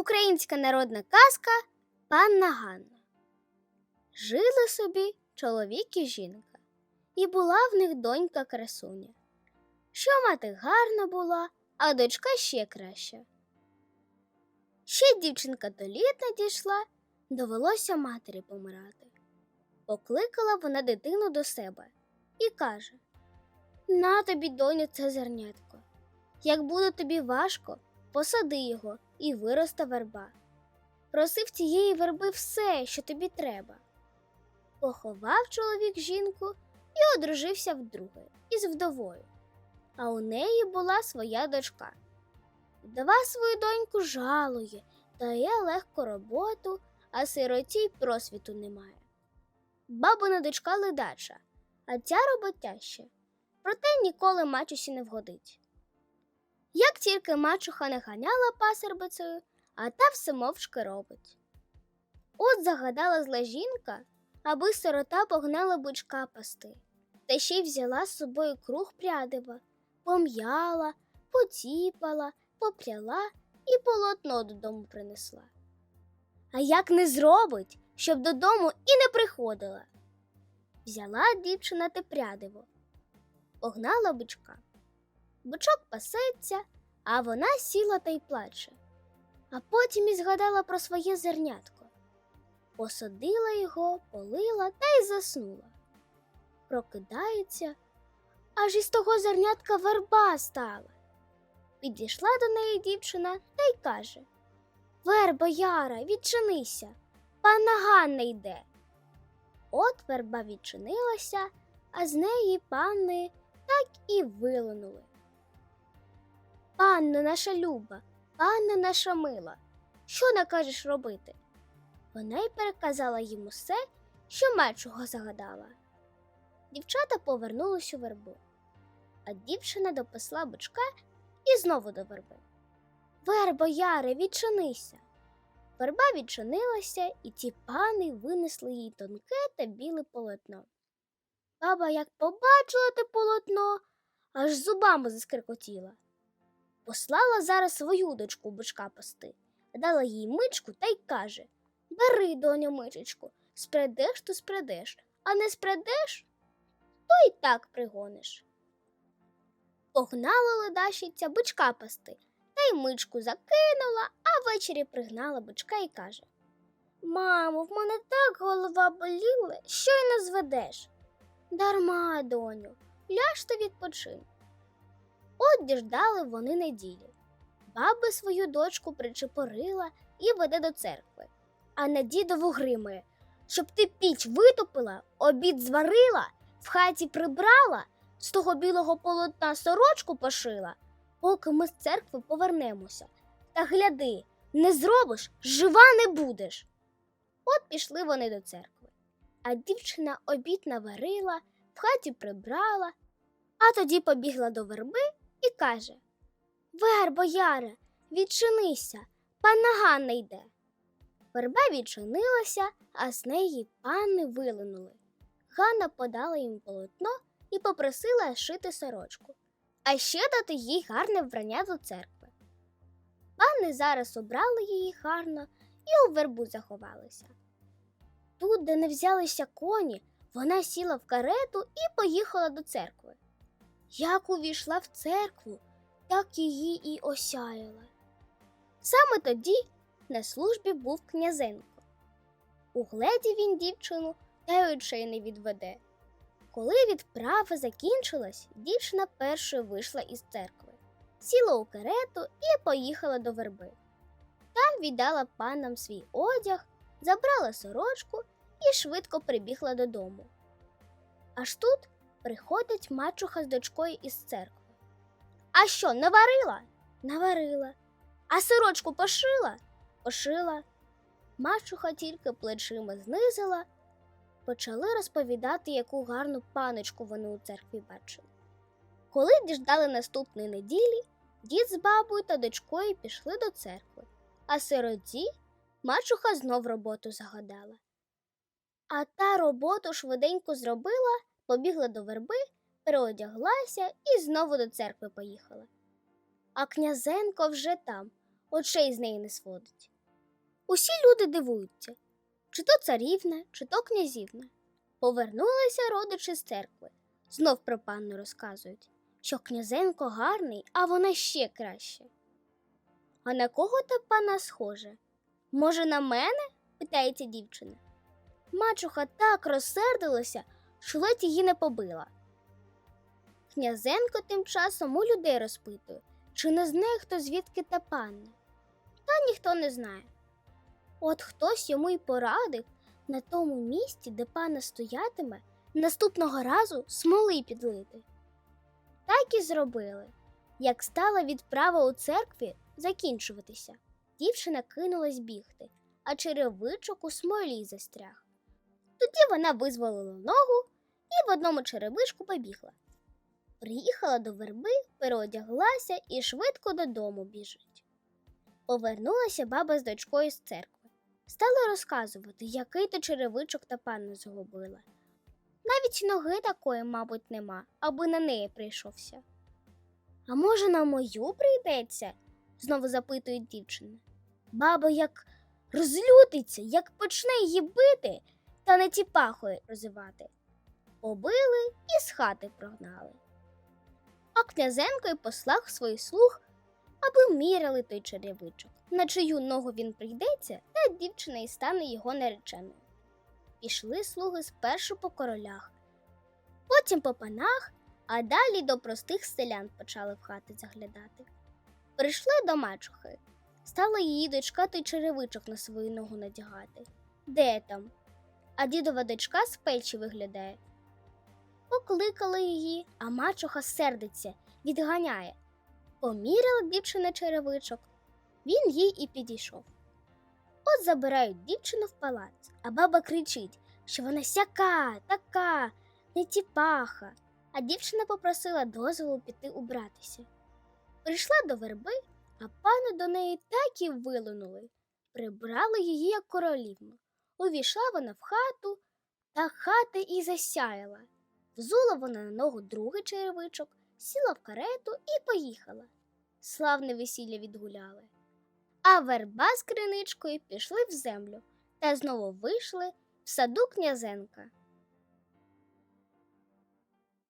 Українська народна казка Панна Ганна. Жили собі чоловік і жінка, і була в них донька красуня. Що мати гарна була, а дочка ще краща. Ще дівчинка до літ надійшла, довелося матері помирати. Покликала вона дитину до себе і каже: На тобі, доню, це зернятко. Як буде тобі важко, посади його і виросте верба. Проси в цієї верби все, що тобі треба. Поховав чоловік жінку і одружився вдруге із вдовою. А у неї була своя дочка. Вдова свою доньку жалує, дає легко роботу, а сироті й просвіту немає. Бабина дочка ледача, а ця роботяща, проте ніколи мачусі не вгодить. Як тільки мачуха не ганяла пасербицею, а та все мовчки робить. От загадала зла жінка, аби сирота погнала бичка пасти, та ще й взяла з собою круг прядива, пом'яла, потіпала, попряла і полотно додому принесла. А як не зробить, щоб додому і не приходила? Взяла дівчина те прядиво, погнала бичка. Бичок пасеться, а вона сіла та й плаче. А потім і згадала про своє зернятко. Посадила його, полила та й заснула. Прокидається, аж із того зернятка верба стала. Підійшла до неї дівчина та й каже Верба Яра, відчинися, панна Ганна йде. От верба відчинилася, а з неї панни так і вилинули. Панно наша люба, панна наша мила, що накажеш робити? Вона й переказала їм усе, що мачуга загадала. Дівчата повернулись у вербу, а дівчина дописла бичка і знову до верби. Вербо, Яре, відчинися. Верба відчинилася, і ті пани винесли їй тонке та біле полотно. Баба, як побачила те полотно, аж зубами заскрикотіла. Послала зараз свою дочку бичка пасти, дала їй мичку та й каже Бери, доню, мичечку, спредеш, то спредеш, а не спредеш, то й так пригониш. Погнала ледащиця бичка пасти, та й мичку закинула, а ввечері пригнала бичка і каже Мамо, в мене так голова боліла, що й не зведеш. Дарма, доню, ляж та відпочинь. От діждали вони неділі. Баба свою дочку причепорила і веде до церкви, а на дідову гримає, щоб ти піч витопила, обід зварила, в хаті прибрала, з того білого полотна сорочку пошила, поки ми з церкви повернемося. Та гляди, не зробиш, жива не будеш. От пішли вони до церкви, а дівчина обід наварила, в хаті прибрала, а тоді побігла до верби і каже Вербо, Яре, відчинися, панна Ганна йде. Верба відчинилася, а з неї пани вилинули. Ганна подала їм полотно і попросила шити сорочку, а ще дати їй гарне вбрання до церкви. Пани зараз обрали її гарно і у вербу заховалися. Тут, де не взялися коні, вона сіла в карету і поїхала до церкви. Як увійшла в церкву, так її і осяяла. Саме тоді на службі був князенко. Угледів він дівчину та й очей не відведе. Коли відправа закінчилась, дівчина першою вийшла із церкви, сіла у карету і поїхала до верби. Там віддала панам свій одяг, забрала сорочку і швидко прибігла додому. Аж тут приходить мачуха з дочкою із церкви. А що, наварила? Наварила. А сорочку пошила? Пошила. Мачуха тільки плечима знизила, почали розповідати, яку гарну паночку вони у церкві бачили. Коли діждали наступної неділі, дід з бабою та дочкою пішли до церкви, а сироті мачуха знов роботу загадала. А та роботу швиденько зробила, побігла до верби, переодяглася і знову до церкви поїхала. А князенко вже там, очей з неї не сводить. Усі люди дивуються, чи то царівна, чи то князівна. Повернулися родичі з церкви. Знов про панну розказують, що князенко гарний, а вона ще краще. А на кого та пана схоже? Може, на мене? питається дівчина. Мачуха так розсердилася, що ледь її не побила. Князенко тим часом у людей розпитує, чи не знає хто звідки та панна. Та ніхто не знає. От хтось йому й порадив на тому місці, де пана стоятиме, наступного разу смоли підлити. Так і зробили. Як стала відправа у церкві закінчуватися, дівчина кинулась бігти, а черевичок у смолі застряг. Тоді вона визволила ногу і в одному черевичку побігла. Приїхала до верби, переодяглася і швидко додому біжить. Повернулася баба з дочкою з церкви. Стала розказувати, який то черевичок та панну загубила. Навіть ноги такої, мабуть, нема, аби на неї прийшовся. А може, на мою прийдеться? знову запитує дівчина. Баба як розлютиться, як почне її бити та не тіпахою розивати. Побили і з хати прогнали. А князенко й послав своїх слуг, аби міряли той черевичок, на чию ногу він прийдеться, та дівчина й стане його нареченою. Пішли слуги спершу по королях, потім по панах, а далі до простих селян почали в хати заглядати. Прийшли до мачухи. Стала її дочка той черевичок на свою ногу надягати. Де там? А дідова дочка з печі виглядає. Покликали її, а мачуха сердиться, відганяє. Поміряла дівчина черевичок. Він їй і підійшов. От забирають дівчину в палац, а баба кричить, що вона сяка, така, не тіпаха. А дівчина попросила дозволу піти убратися. Прийшла до верби, а пани до неї так і вилинули. Прибрали її як королівну. Увійшла вона в хату, та хата і засяяла. Взула вона на ногу другий черевичок, сіла в карету і поїхала. Славне весілля відгуляли. А верба з криничкою пішли в землю та знову вийшли в саду князенка.